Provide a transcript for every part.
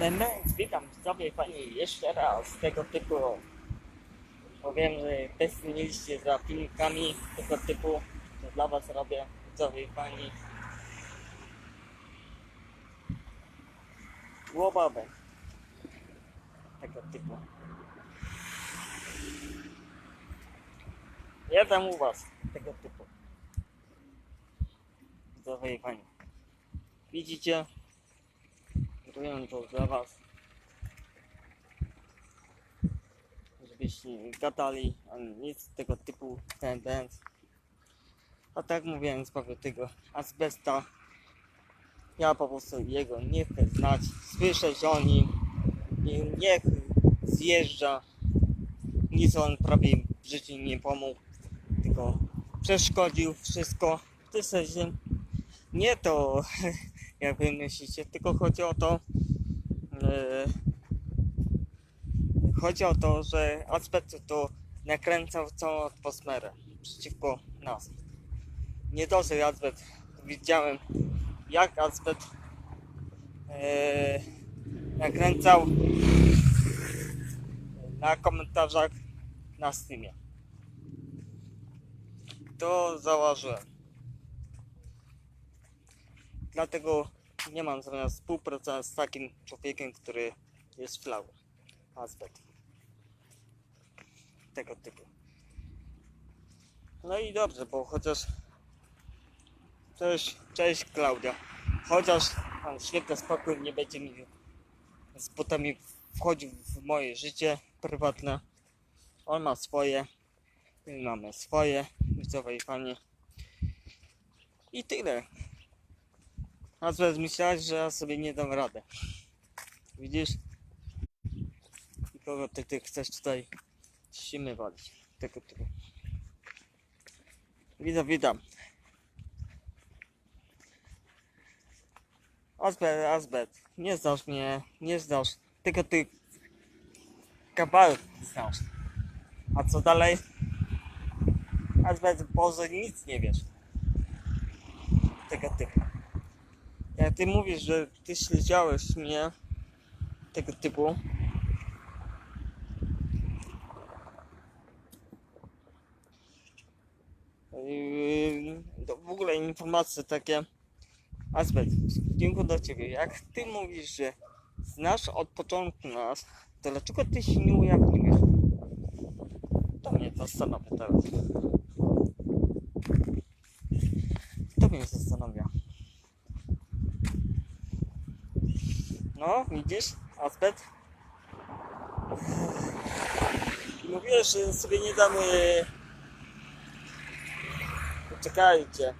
Demenz, witam sobie Pani jeszcze raz tego typu. Bo wiem, że tęskniliście za filmikami tego typu, to dla Was robię widzowie Pani. Łobabę tego typu. Jeden u Was tego typu. Widzowie Pani. Widzicie? Robię to dla was. Żebyście nie gadali ani nic tego typu tendenc. A tak mówiłem powodu tego azbesta. Ja po prostu jego nie chcę znać. Słyszę, że oni nie- niech zjeżdża. Nic on prawie w życiu nie pomógł. Tylko przeszkodził wszystko. W sensie nie to jak wy myślicie, tylko chodzi o to, chodzi o to, że azbest to nakręcał całą atmosferę przeciwko nas. Nie dosyć azbest. Widziałem, jak azbest e, nakręcał na komentarzach na Steamie. To zauważyłem. Dlatego nie mam zamiaru współpracować z takim człowiekiem, który jest flał. Azbet. Tego typu. No i dobrze, bo chociaż. Cześć, cześć Klaudia. Chociaż pan świetny spokój nie będzie mi z butami wchodził w moje życie prywatne. On ma swoje, my mamy swoje, widzowie i panie. I tyle. A co myślałeś, że ja sobie nie dam radę. Widzisz? I kogo ty, ty chcesz tutaj ścimy walić? Tego typu. Witam, witam. Azbet, Azbet, nie znasz mnie, nie znasz, tylko ty kawałek znasz. A co dalej? Azbet, Boże, nic nie wiesz. Tego typu. Jak ty mówisz, że ty śledziałeś mnie tego typu. To w ogóle informacje takie. Aspekt, dziękuję do ciebie. Jak ty mówisz, że znasz od początku nas, to dlaczego ty się nie ujawniłeś? To mnie zastanawia teraz. To mnie zastanawia. No, widzisz, aspekt. Mówiłeś, że sobie nie damy. Poczekajcie.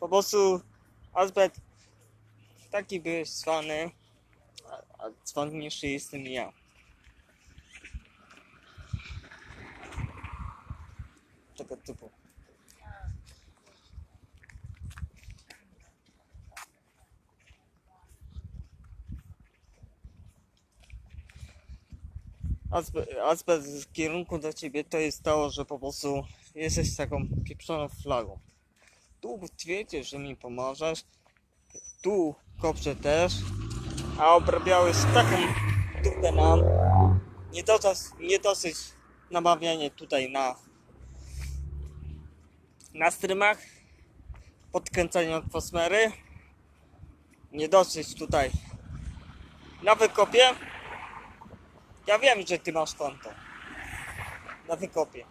Po prostu Azbet taki byłeś cwany, a, a jestem ja. Tego typu. Azbest w kierunku do ciebie to jest to, że po prostu jesteś taką pieprzoną flagą. Tu twierdzisz, że mi pomożesz, tu koprzę też, a obrabiałeś taką dupę nam. Nie dosyć, nie dosyć namawianie tutaj na na streamach, podkręcanie atmosfery. Nie dosyć tutaj na wykopie. Ja wiem, że ty masz konto. Na wykopie.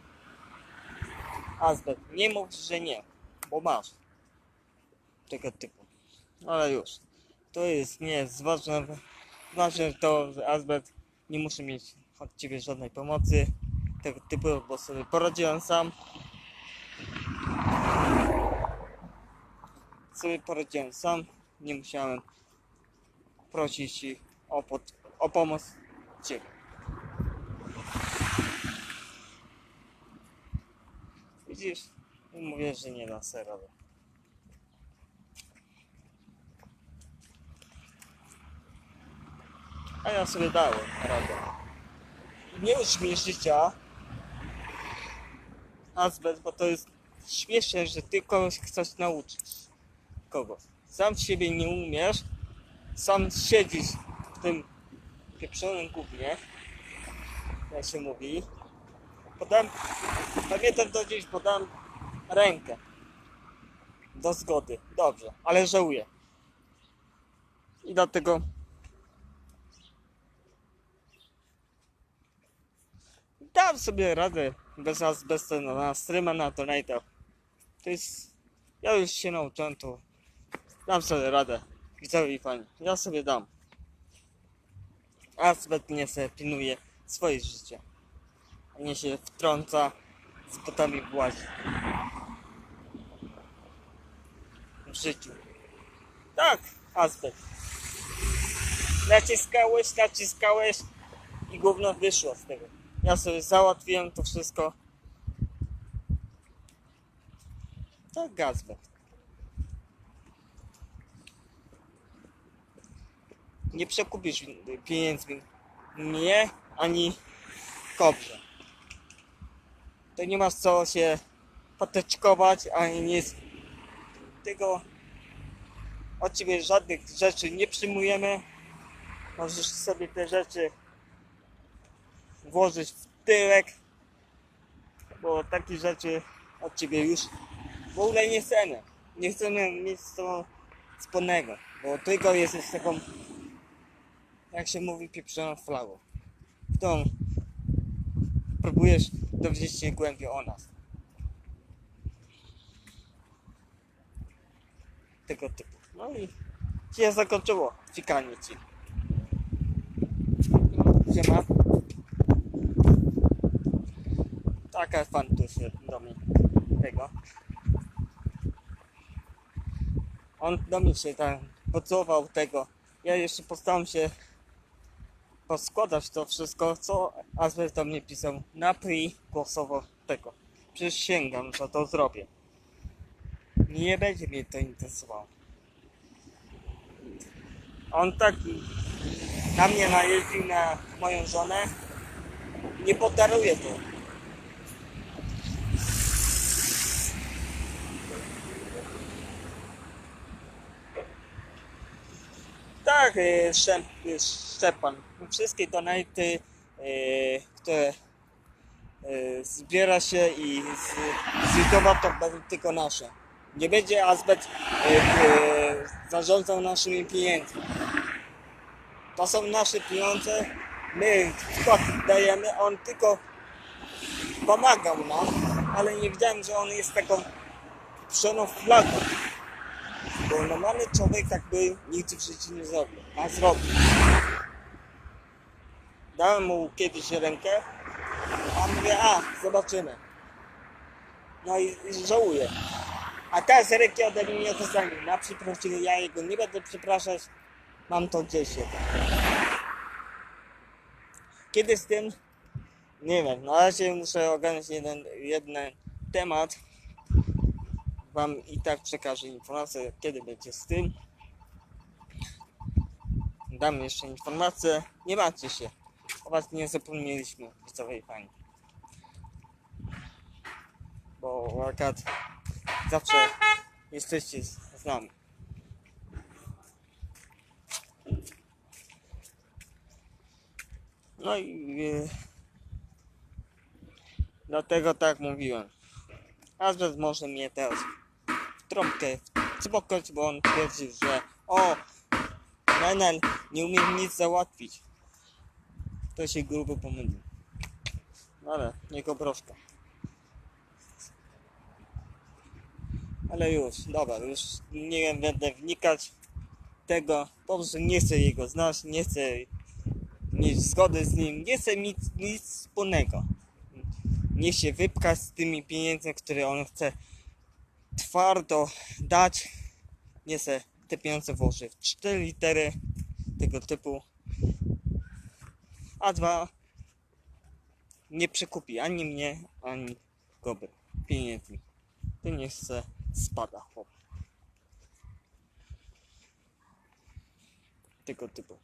Azbet, nie mów, że nie, bo masz. Tego typu. Ale już. To jest nie ważne. Ważne to, że Azbet nie muszę mieć od ciebie żadnej pomocy. Tego typu, bo sobie poradziłem sam. Sobie poradziłem sam. Nie musiałem prosić o, pod, o pomoc ciebie. Widzisz? Mówię, że nie da sobie rady. A ja sobie dałem radę. Nie ucz mi życia. Azbest, bo to jest śmieszne, że ty kogoś chcesz nauczyć. kogo. Sam siebie nie umiesz, sam siedzisz w tym pieprzonym gównie, jak się mówi. Podam, pamiętam do dziś, podam rękę do zgody. Dobrze, ale żałuję. I dlatego dam sobie radę bez azbestu na streama na donata. To jest... Ja już się nauczyłem, to dam sobie radę. Widzowie i fani, ja sobie dam. Azbest nie sobie pilnuje swoje życie. Nie się wtrąca z butami w łazi. W życiu. Tak, azbest. Naciskałeś, naciskałeś i gówno wyszło z tego. Ja sobie załatwiłem to wszystko. Tak, azbest. Nie przekupisz pieniędzmi mnie ani kobrze. To nie masz co się patyczkować, ani nic. Tego od ciebie żadnych rzeczy nie przyjmujemy. Możesz sobie te rzeczy włożyć w tyłek, bo takie rzeczy od ciebie już w ogóle nie chcemy. Nie chcemy mieć z tobą wspólnego, bo tylko jesteś taką, jak się mówi, pieprzoną flagą, którą próbujesz dowiedzieć się głębiej o nas. Tego typu. No i się zakończyło fikanie ci. Siema. Taka fan tu się do mnie tego. On do mnie się tam pocałował tego. Ja jeszcze postaram się poskładać to wszystko, co Azbest do mnie pisał na pri głosowo tego. Przysięgam, że to zrobię. Nie będzie mnie to interesowało. On tak na mnie najeździł na moją żonę. Nie podaruję to. Tak, e, e, Szczepan. Wszystkie donaty, e, które zbiera się i z, to będą tylko nasze. Nie będzie Azbet zarządzał naszymi pieniędzmi. To są nasze pieniądze, my wkład dajemy, on tylko pomagał nam, ale nie wiedziałem, że on jest taką pszoną flagą. Bo normalny człowiek tak by nigdy w życiu nie zrobił, a zrobił. Dałem mu kiedyś rękę, a mówię, a zobaczymy. No i, i żałuję. A teraz ręki ode mnie nie dostanie. Na przeprosiny ja jego nie będę przepraszać. Mam to gdzieś jednak. Kiedy z tym? Nie wiem. Na razie muszę ogarnąć jeden, jeden temat. Wam i tak przekażę informację, kiedy będzie z tym. Dam jeszcze informację. Nie martwcie się. O was nie zapomnieliśmy, widzowie i fani. Bo akurat zawsze jesteście z, nami. No i e, dlatego tak mówiłem. Azbest może mnie teraz trąbkę spokojć, bo on twierdził, że o, Menel nie umie nic załatwić. To się grubo pomylił. Ale niego broszka. Ale już, dobra, już nie będę wnikać tego. Po prostu nie chcę jego znać, nie chcę mieć zgody z nim, nie chcę mieć nic wspólnego. Niech się wypcha z tymi pieniędzmi, które on chce twardo dać. Nie chcę te pieniądze włoży w cztery litery tego typu. A dwa nie przekupi ani mnie, ani Goby pieniędzmi. To nie chce spada. Tego typu.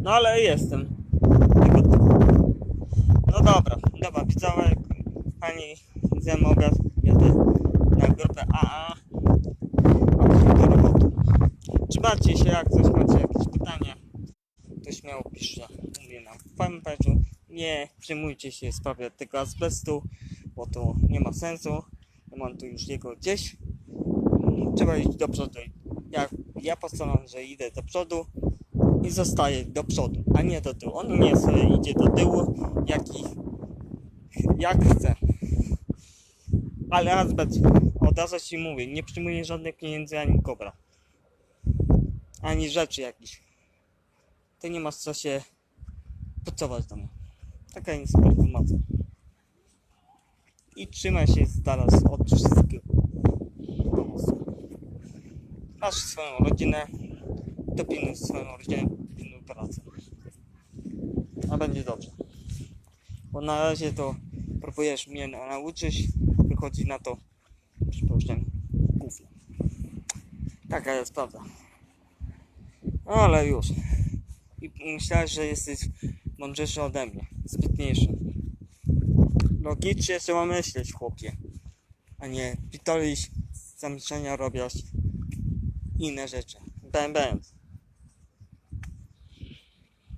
No ale jestem. No dobra, dobra, widzowie, Ani zjem obiad, jadę na grupę AA. Trzymajcie się, jak coś macie jakieś pytania, to śmiało piszcie u mnie na fanpage'u. Nie przejmujcie się sprawy tego azbestu, bo to nie ma sensu. Ja mam tu już jego gdzieś. Trzeba iść do przodu. Ja, ja postanowiłem, że idę do przodu i zostaję do przodu, a nie do tyłu. On nie sobie idzie do tyłu, jak, i, jak chce. Ale azbest, od razu ci mówię, nie przyjmuje żadnych pieniędzy ani kobra. Ani rzeczy jakichś. Ty nie masz co się pucować do mnie. Taka jest informacja. I trzymaj się teraz od wszystkiego. Masz swoją rodzinę, to pilnuj swoją rodzinę, pilnuj pracę. A będzie dobrze. Bo na razie to próbujesz mnie na- nauczyć, wychodzi na to, przypuszczam, gówno. Taka jest prawda. No ale już. I myślałeś, że jesteś mądrzejszy ode mnie, zbytniejszy. Logicznie trzeba myśleć, chłopie. A nie pitolić, zamieszania robić inne rzeczy. Bam, bam.